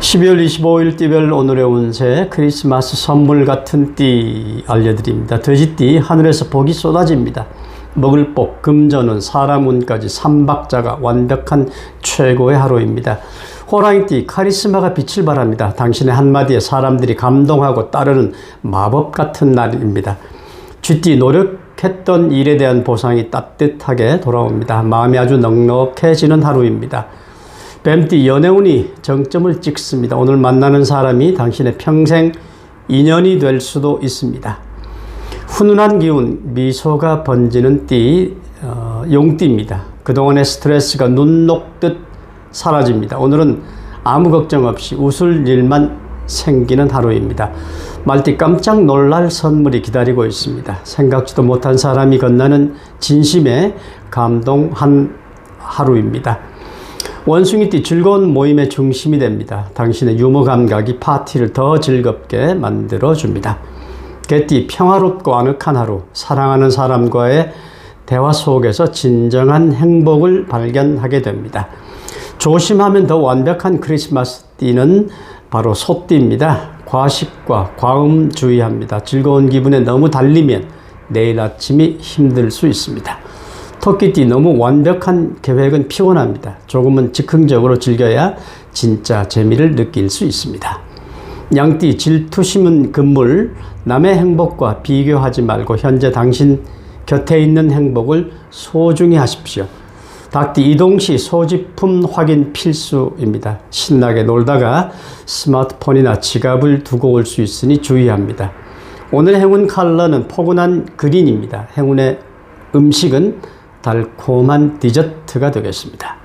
12월 25일 띠별 오늘의 운세 크리스마스 선물 같은 띠 알려드립니다. 돼지띠 하늘에서 복이 쏟아집니다. 먹을 복, 금전은 사람 운까지 삼박자가 완벽한 최고의 하루입니다. 호랑이띠 카리스마가 빛을 발합니다. 당신의 한마디에 사람들이 감동하고 따르는 마법 같은 날입니다. 쥐띠 노력했던 일에 대한 보상이 따뜻하게 돌아옵니다. 마음이 아주 넉넉해지는 하루입니다. 뱀띠 연애운이 정점을 찍습니다. 오늘 만나는 사람이 당신의 평생 인연이 될 수도 있습니다. 훈훈한 기운, 미소가 번지는 띠, 어, 용띠입니다. 그동안의 스트레스가 눈 녹듯 사라집니다. 오늘은 아무 걱정 없이 웃을 일만 생기는 하루입니다. 말띠 깜짝 놀랄 선물이 기다리고 있습니다. 생각지도 못한 사람이 건너는 진심에 감동한 하루입니다. 원숭이띠 즐거운 모임의 중심이 됩니다. 당신의 유머 감각이 파티를 더 즐겁게 만들어 줍니다. 개띠 평화롭고 아늑한 하루, 사랑하는 사람과의 대화 속에서 진정한 행복을 발견하게 됩니다. 조심하면 더 완벽한 크리스마스 띠는 바로 소띠입니다. 과식과 과음 주의합니다. 즐거운 기분에 너무 달리면 내일 아침이 힘들 수 있습니다. 토끼띠 너무 완벽한 계획은 피곤합니다. 조금은 즉흥적으로 즐겨야 진짜 재미를 느낄 수 있습니다. 양띠 질투 심은 금물 남의 행복과 비교하지 말고 현재 당신 곁에 있는 행복을 소중히 하십시오. 닭띠 이동 시 소지품 확인 필수입니다. 신나게 놀다가 스마트폰이나 지갑을 두고 올 수 있으니 주의합니다. 오늘 행운 컬러는 포근한 그린입니다. 행운의 음식은 달콤한 디저트가 되겠습니다.